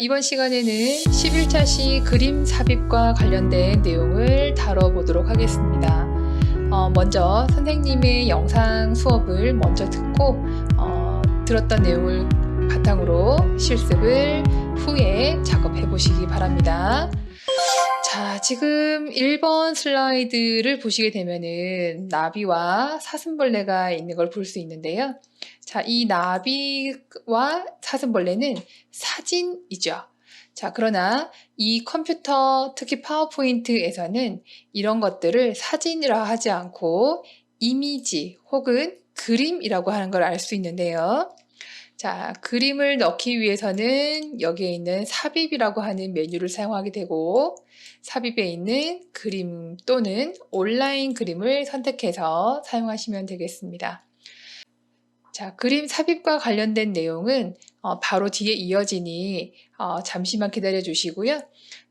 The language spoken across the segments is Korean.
이번 시간에는 11차 시 그림 삽입과 관련된 내용을 다뤄보도록 하겠습니다. 어, 먼저 선생님의 영상 수업을 먼저 듣고 어, 들었던 내용을 바탕으로 실습을 후에 작업해 보시기 바랍니다. 자, 지금 1번 슬라이드를 보시게 되면은 나비와 사슴벌레가 있는 걸 볼 수 있는데요. 자, 이 나비와 사슴벌레는 사진이죠. 자, 그러나 이 컴퓨터, 특히 파워포인트에서는 이런 것들을 사진이라 하지 않고 이미지 혹은 그림이라고 하는 걸 알 수 있는데요. 자, 그림을 넣기 위해서는 여기에 있는 삽입이라고 하는 메뉴를 사용하게 되고, 삽입에 있는 그림 또는 온라인 그림을 선택해서 사용하시면 되겠습니다. 자, 그림 삽입과 관련된 내용은 어, 바로 뒤에 이어지니 어, 잠시만 기다려 주시고요.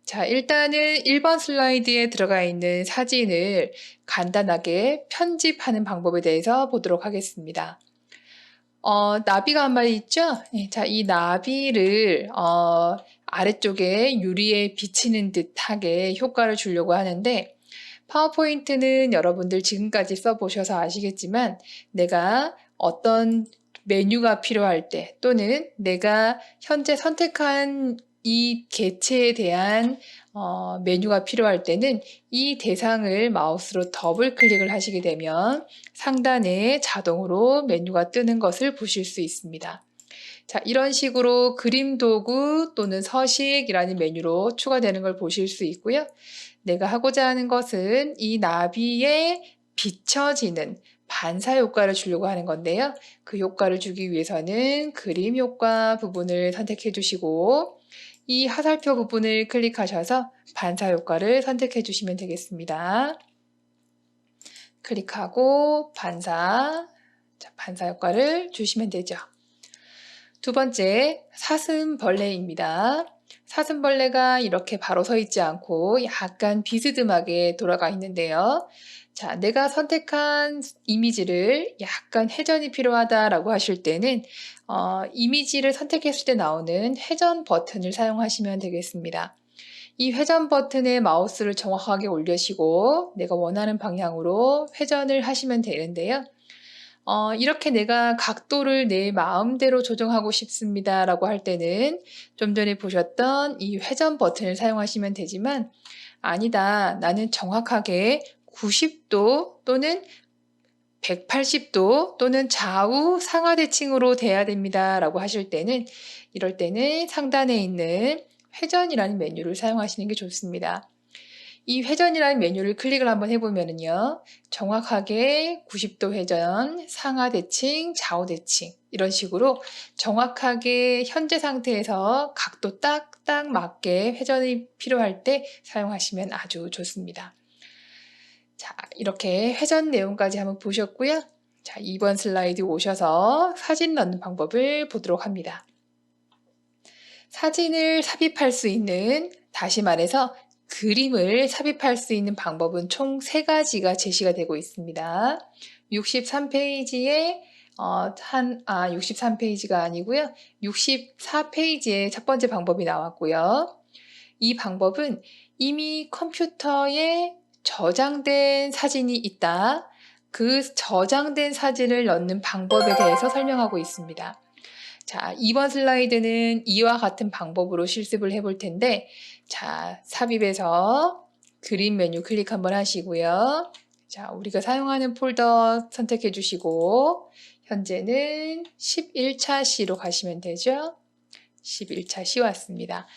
자, 일단은 1번 슬라이드에 들어가 있는 사진을 간단하게 편집하는 방법에 대해서 보도록 하겠습니다. 어, 나비가 한 마리 있죠? 예, 자, 이 나비를 어, 아래쪽에 유리에 비치는 듯하게 효과를 주려고 하는데 파워포인트는 여러분들 지금까지 써보셔서 아시겠지만 내가 어떤 메뉴가 필요할 때 또는 내가 현재 선택한 이 개체에 대한 어, 메뉴가 필요할 때는 이 대상을 마우스로 더블 클릭을 하시게 되면 상단에 자동으로 메뉴가 뜨는 것을 보실 수 있습니다. 자, 이런 식으로 그림 도구 또는 서식이라는 메뉴로 추가되는 걸 보실 수 있고요. 내가 하고자 하는 것은 이 나비에 비춰지는 반사 효과를 주려고 하는 건데요. 그 효과를 주기 위해서는 그림 효과 부분을 선택해 주시고 이 화살표 부분을 클릭하셔서 반사 효과를 선택해 주시면 되겠습니다. 클릭하고 반사, 자, 반사 효과를 주시면 되죠. 두 번째, 사슴벌레입니다. 사슴벌레가 이렇게 바로 서 있지 않고 약간 비스듬하게 돌아가 있는데요. 자, 내가 선택한 이미지를 약간 회전이 필요하다라고 하실 때는 어, 이미지를 선택했을 때 나오는 회전 버튼을 사용하시면 되겠습니다. 이 회전 버튼에 마우스를 정확하게 올려시고 내가 원하는 방향으로 회전을 하시면 되는데요. 어, 이렇게 내가 각도를 내 마음대로 조정하고 싶습니다 라고 할 때는 좀 전에 보셨던 이 회전 버튼을 사용하시면 되지만 아니다. 나는 정확하게 90도 또는 180도 또는 좌우 상하대칭으로 돼야 됩니다. 라고 하실 때는 이럴 때는 상단에 있는 회전이라는 메뉴를 사용하시는 게 좋습니다. 이 회전이라는 메뉴를 클릭을 한번 해보면은요, 정확하게 90도 회전, 상하 대칭, 좌우 대칭, 이런 식으로 정확하게 현재 상태에서 각도 딱딱 맞게 회전이 필요할 때 사용하시면 아주 좋습니다. 자, 이렇게 회전 내용까지 한번 보셨고요. 자, 2번 슬라이드 오셔서 사진 넣는 방법을 보도록 합니다. 사진을 삽입할 수 있는, 다시 말해서 그림을 삽입할 수 있는 방법은 총 3가지가 제시가 되고 있습니다. 63페이지에 어, 한, 아, 63페이지가 아니고요. 64페이지에 첫 번째 방법이 나왔고요. 이 방법은 이미 컴퓨터에 저장된 사진이 있다. 그 저장된 사진을 넣는 방법에 대해서 설명하고 있습니다. 자, 이번 슬라이드는 이와 같은 방법으로 실습을 해볼 텐데, 자, 삽입에서 그림 메뉴 클릭 한번 하시고요. 자, 우리가 사용하는 폴더 선택해 주시고, 현재는 11차 C로 가시면 되죠. 11차 C 왔습니다.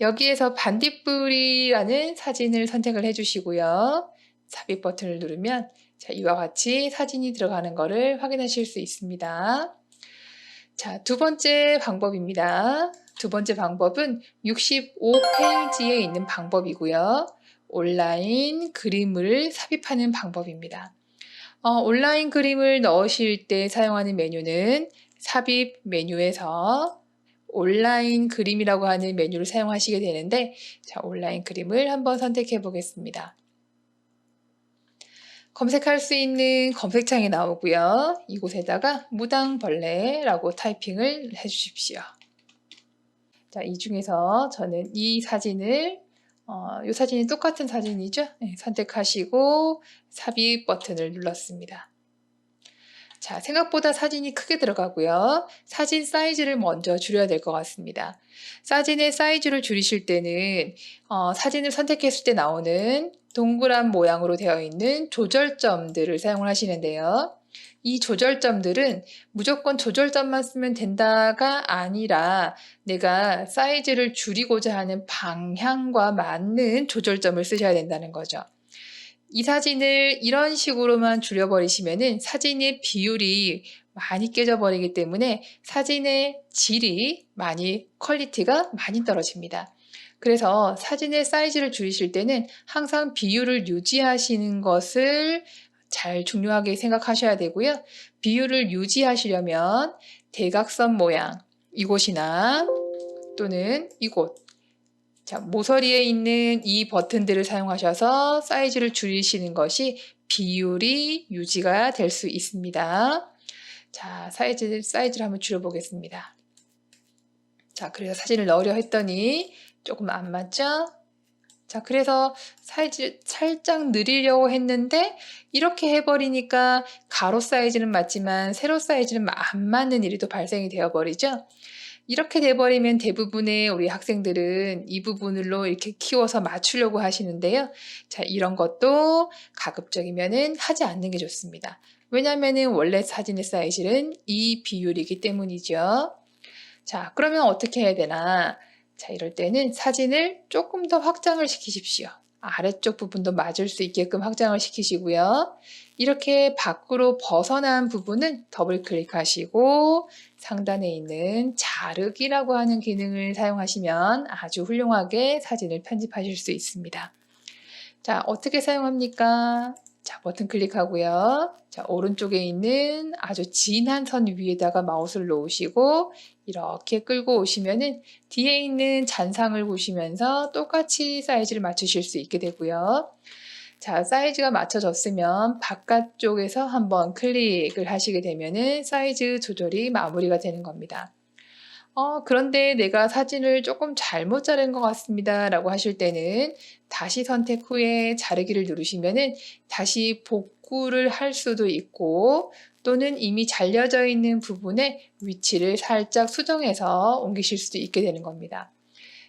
여기에서 반딧불이라는 사진을 선택을 해주시고요. 삽입 버튼을 누르면 자, 이와 같이 사진이 들어가는 것을 확인하실 수 있습니다. 자, 두 번째 방법입니다. 두 번째 방법은 65페이지에 있는 방법이고요. 온라인 그림을 삽입하는 방법입니다. 어, 온라인 그림을 넣으실 때 사용하는 메뉴는 삽입 메뉴에서 온라인 그림이라고 하는 메뉴를 사용하시게 되는데 자, 온라인 그림을 한번 선택해 보겠습니다. 검색할 수 있는 검색창이 나오고요. 이곳에다가 무당벌레라고 타이핑을 해 주십시오. 자, 이 중에서 저는 이 사진을 어, 이 사진이 똑같은 사진이죠? 네, 선택하시고 삽입 버튼을 눌렀습니다. 자, 생각보다 사진이 크게 들어가고요. 사진 사이즈를 먼저 줄여야 될 것 같습니다. 사진의 사이즈를 줄이실 때는 어, 사진을 선택했을 때 나오는 동그란 모양으로 되어 있는 조절점들을 사용을 하시는데요. 이 조절점들은 무조건 조절점만 쓰면 된다가 아니라 내가 사이즈를 줄이고자 하는 방향과 맞는 조절점을 쓰셔야 된다는 거죠. 이 사진을 이런 식으로만 줄여버리시면은 사진의 비율이 많이 깨져버리기 때문에 사진의 질이 많이 퀄리티가 많이 떨어집니다. 그래서 사진의 사이즈를 줄이실 때는 항상 비율을 유지하시는 것을 잘 중요하게 생각하셔야 되고요. 비율을 유지하시려면 대각선 모양 이곳이나 또는 이곳 자, 모서리에 있는 이 버튼들을 사용하셔서 사이즈를 줄이시는 것이 비율이 유지가 될 수 있습니다. 자, 사이즈, 사이즈를 한번 줄여보겠습니다. 자, 그래서 사진을 넣으려 했더니 조금 안 맞죠? 자, 그래서 사이즈 살짝 늘리려고 했는데 이렇게 해버리니까 가로 사이즈는 맞지만 세로 사이즈는 안 맞는 일이 또 발생이 되어버리죠. 이렇게 돼버리면 대부분의 우리 학생들은 이 부분으로 이렇게 키워서 맞추려고 하시는데요. 자, 이런 것도 가급적이면은 하지 않는 게 좋습니다. 왜냐면은 원래 사진의 사이즈는 이 비율이기 때문이죠. 자, 그러면 어떻게 해야 되나? 자, 이럴 때는 사진을 조금 더 확장을 시키십시오. 아래쪽 부분도 맞을 수 있게끔 확장을 시키시고요. 이렇게 밖으로 벗어난 부분은 더블 클릭하시고 상단에 있는 자르기라고 하는 기능을 사용하시면 아주 훌륭하게 사진을 편집하실 수 있습니다. 자, 어떻게 사용합니까? 자, 버튼 클릭하고요. 자, 오른쪽에 있는 아주 진한 선 위에다가 마우스를 놓으시고 이렇게 끌고 오시면은 뒤에 있는 잔상을 보시면서 똑같이 사이즈를 맞추실 수 있게 되고요. 자, 사이즈가 맞춰졌으면 바깥쪽에서 한번 클릭을 하시게 되면은 사이즈 조절이 마무리가 되는 겁니다. 어, 그런데 내가 사진을 조금 잘못 자른 것 같습니다. 라고 하실 때는 다시 선택 후에 자르기를 누르시면은 다시 복구를 할 수도 있고 또는 이미 잘려져 있는 부분의 위치를 살짝 수정해서 옮기실 수도 있게 되는 겁니다.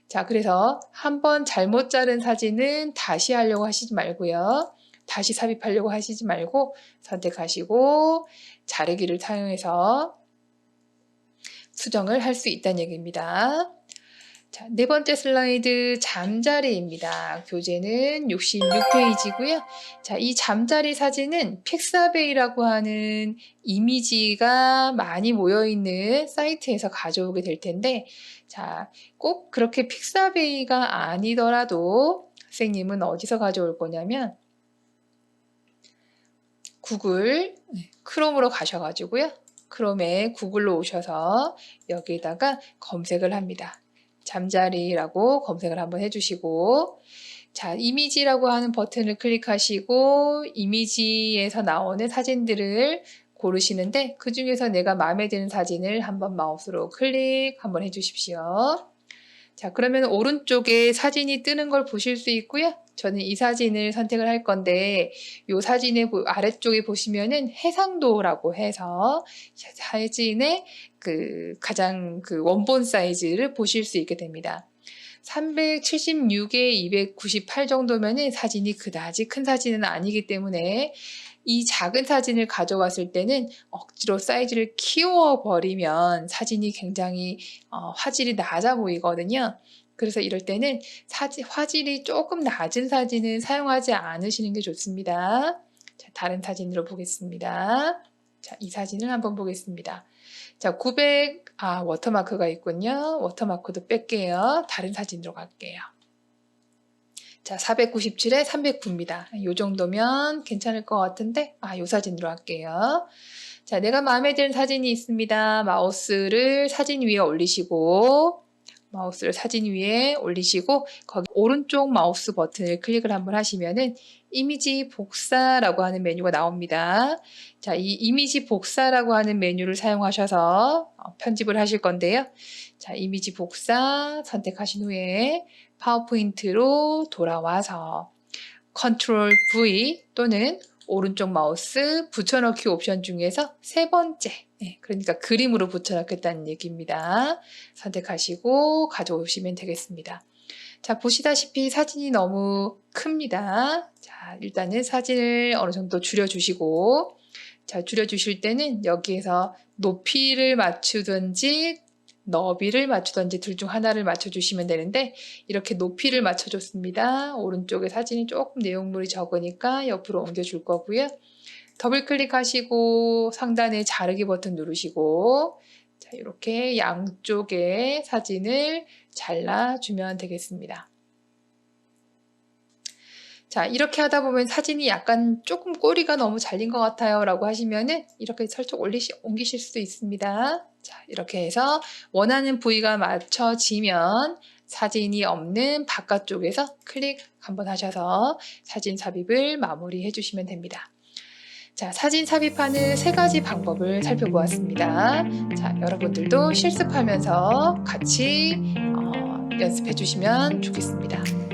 자, 그래서 한번 잘못 자른 사진은 다시 하려고 하시지 말고요. 다시 삽입하려고 하시지 말고 선택하시고 자르기를 사용해서 수정을 할 수 있다는 얘기입니다. 자, 네 번째 슬라이드 잠자리입니다. 교재는 66페이지고요. 자, 이 잠자리 사진은 픽사베이라고 하는 이미지가 많이 모여 있는 사이트에서 가져오게 될 텐데 자, 꼭 그렇게 픽사베이가 아니더라도 선생님은 어디서 가져올 거냐면 구글 네, 크롬으로 가셔 가지고요. 크롬에 구글로 오셔서 여기에다가 검색을 합니다. 잠자리라고 검색을 한번 해주시고 자 이미지라고 하는 버튼을 클릭하시고 이미지에서 나오는 사진들을 고르시는데 그 중에서 내가 마음에 드는 사진을 한번 마우스로 클릭 한번 해주십시오. 자 그러면 오른쪽에 사진이 뜨는 걸 보실 수 있고요. 저는 이 사진을 선택을 할 건데 이 사진의 아래쪽에 보시면은 해상도라고 해서 사진의 그 가장 그 원본 사이즈를 보실 수 있게 됩니다. 376에 298 정도면은 사진이 그다지 큰 사진은 아니기 때문에 이 작은 사진을 가져왔을 때는 억지로 사이즈를 키워버리면 사진이 굉장히 어, 화질이 낮아 보이거든요. 그래서 이럴 때는 사진, 화질이 조금 낮은 사진은 사용하지 않으시는 게 좋습니다. 자, 다른 사진으로 보겠습니다. 자, 이 사진을 한번 보겠습니다. 자, 900, 아, 워터마크가 있군요. 워터마크도 뺄게요. 다른 사진으로 갈게요. 자, 497에 309입니다. 이 정도면 괜찮을 것 같은데, 아, 이 사진으로 할게요. 자, 내가 마음에 드는 사진이 있습니다. 마우스를 사진 위에 올리시고, 마우스를 사진 위에 올리시고 거기 오른쪽 마우스 버튼을 클릭을 한번 하시면은 이미지 복사라고 하는 메뉴가 나옵니다. 자, 이 이미지 복사라고 하는 메뉴를 사용하셔서 어, 편집을 하실 건데요. 자, 이미지 복사 선택하신 후에 파워포인트로 돌아와서 컨트롤 V 또는 오른쪽 마우스 붙여넣기 옵션 중에서 세 번째, 네, 그러니까 그림으로 붙여넣겠다는 얘기입니다. 선택하시고 가져오시면 되겠습니다. 자, 보시다시피 사진이 너무 큽니다. 자, 일단은 사진을 어느 정도 줄여주시고, 자, 줄여주실 때는 여기에서 높이를 맞추든지 너비를 맞추든지 둘 중 하나를 맞춰주시면 되는데 이렇게 높이를 맞춰줬습니다. 오른쪽에 사진이 조금 내용물이 적으니까 옆으로 옮겨줄 거고요. 더블 클릭하시고 상단에 자르기 버튼 누르시고 자, 이렇게 양쪽에 사진을 잘라주면 되겠습니다. 자, 이렇게 하다 보면 사진이 약간 조금 꼬리가 너무 잘린 것 같아요. 라고 하시면은 이렇게 살짝 올리시, 옮기실 수도 있습니다. 자, 이렇게 해서 원하는 부위가 맞춰지면 사진이 없는 바깥쪽에서 클릭 한번 하셔서 사진 삽입을 마무리해 주시면 됩니다. 자, 사진 삽입하는 세 가지 방법을 살펴보았습니다. 자, 여러분들도 실습하면서 같이 어, 연습해 주시면 좋겠습니다.